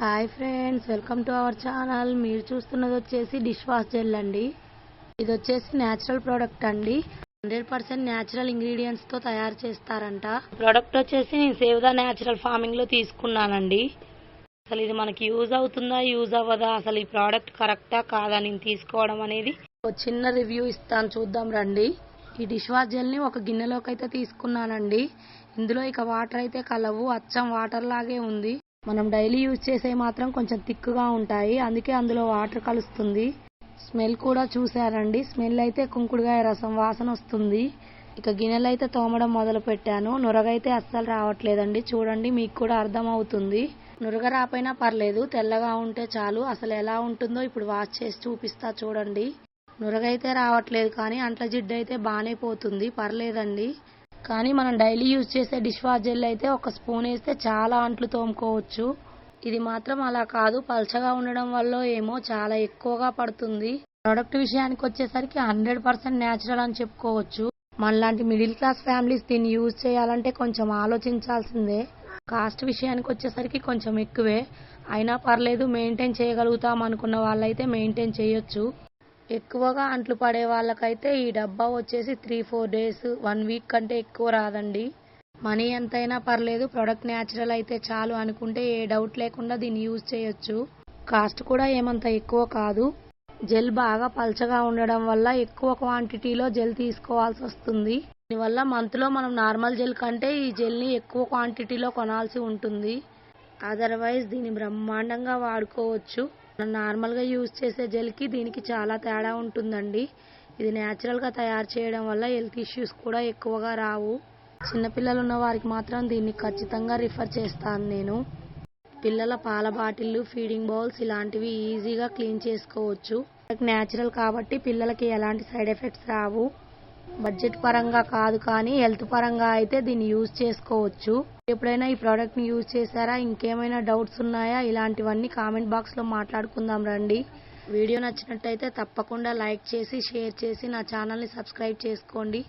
Hi friends welcome to our channel. మీరు చూస్తున్నది వచ్చేసి డిష్ వాష్ జెల్ అండి. ఇది వచ్చేసి న్యాచురల్ ప్రోడక్ట్ అండి. హండ్రెడ్ పర్సెంట్ న్యాచురల్ ఇంగ్రీడియంట్స్తో తయారు చేస్తారంట. ప్రోడక్ట్ వచ్చేసి నేను సేవ్ ద న్యాచురల్ ఫార్మింగ్లో తీసుకున్నానండి. అసలు ఇది మనకి యూజ్ అవుతుందా యూజ్ అవ్వదా అసలు ఈ ప్రోడక్ట్ కరెక్టా కాదా నేను తీసుకోవడం అనేది ఒక చిన్న రివ్యూ ఇస్తాను చూద్దాం రండి. ఈ డిష్ వాష్ జెల్ని ఒక గిన్నెలోకి అయితే తీసుకున్నానండి. ఇందులో ఇక వాటర్ అయితే కలవు అచ్చం వాటర్ లాగే ఉంది. మనం డైలీ యూజ్ చేసే మాత్రం కొంచెం థిక్గా ఉంటాయి. అందుకే అందులో వాటర్ కలుస్తుంది. స్మెల్ కూడా చూసారండి స్మెల్ అయితే కుంకుడుగాయ రసం వాసన వస్తుంది. ఇక గిన్నెలు అయితే తోమడం మొదలు పెట్టాను నురగైతే అస్సలు రావట్లేదండి. చూడండి మీకు కూడా అర్థమవుతుంది. నురగ రాపోయినా పర్లేదు తెల్లగా ఉంటే చాలు. అసలు ఎలా ఉంటుందో ఇప్పుడు వాష్ చేసి చూపిస్తా చూడండి. నురగైతే రావట్లేదు కానీ అంట్ల జిడ్డు అయితే బాగానే పోతుంది. పర్లేదండి. కానీ మనం డైలీ యూజ్ చేసే డిష్ వాష్ జెల్ అయితే ఒక స్పూన్ వేస్తే చాలా అంట్లు తోముకోవచ్చు. ఇది మాత్రం అలా కాదు పల్చగా ఉండడం వల్ల ఏమో చాలా ఎక్కువగా పడుతుంది. ప్రోడక్ట్ విషయానికి వచ్చేసరికి హండ్రెడ్ పర్సెంట్ న్యాచురల్ అని చెప్పుకోవచ్చు. మనలాంటి మిడిల్ క్లాస్ ఫ్యామిలీస్ దీన్ని యూజ్ చేయాలంటే కొంచెం ఆలోచించాల్సిందే. కాస్ట్ విషయానికి వచ్చేసరికి కొంచెం ఎక్కువే. అయినా పర్లేదు మెయింటైన్ చేయగలుగుతాం అనుకున్న వాళ్ళైతే మెయింటైన్ చేయొచ్చు. ఎక్కువగా అంట్లు పడే వాళ్ళకైతే ఈ డబ్బా వచ్చేసి three four days one week కంటే ఎక్కువ రాదండి. మనీ ఎంతైనా పర్లేదు ప్రోడక్ట్ న్యాచురల్ అయితే చాలు అనుకుంటే ఏ డౌట్ లేకుండా దీన్ని యూజ్ చేయొచ్చు. కాస్ట్ కూడా ఏమంత ఎక్కువ కాదు. జెల్ బాగా పల్చగా ఉండడం వల్ల ఎక్కువ క్వాంటిటీలో జెల్ తీసుకోవాల్సి వస్తుంది. దీనివల్ల మంత్లో మనం నార్మల్ జెల్ కంటే ఈ జెల్ని ఎక్కువ క్వాంటిటీలో కొనాల్సి ఉంటుంది. అదర్వైజ్ దీన్ని బ్రహ్మాండంగా వాడుకోవచ్చు. నార్మల్గా యూజ్ చేసే జెల్కి దీనికి చాలా తేడా ఉంటుందండి. ఇది న్యాచురల్గా తయారు చేయడం వల్ల హెల్త్ ఇష్యూస్ కూడా ఎక్కువగా రావు. చిన్నపిల్లలు ఉన్న వారికి మాత్రం దీన్ని ఖచ్చితంగా రిఫర్ చేస్తాను నేను. పిల్లల పాల బాటిల్లు ఫీడింగ్ బౌల్స్ ఇలాంటివి ఈజీగా క్లీన్ చేసుకోవచ్చు. న్యాచురల్ కాబట్టి పిల్లలకి ఎలాంటి సైడ్ ఎఫెక్ట్స్ రావు. బడ్జెట్ పరంగా కాదు కానీ హెల్త్ పరంగా అయితే దీన్ని యూజ్ చేసుకోవచ్చు. ఎప్పుడైనా ఈ ప్రోడక్ట్ని యూజ్ చేశారా? ఇంకేమైనా డౌట్స్ ఉన్నాయా? ఇలాంటివన్నీ కామెంట్ బాక్స్లో మాట్లాడుకుందాం రండి. వీడియో నచ్చినట్టయితే తప్పకుండా లైక్ చేసి షేర్ చేసి నా ఛానల్ని సబ్స్క్రైబ్ చేసుకోండి.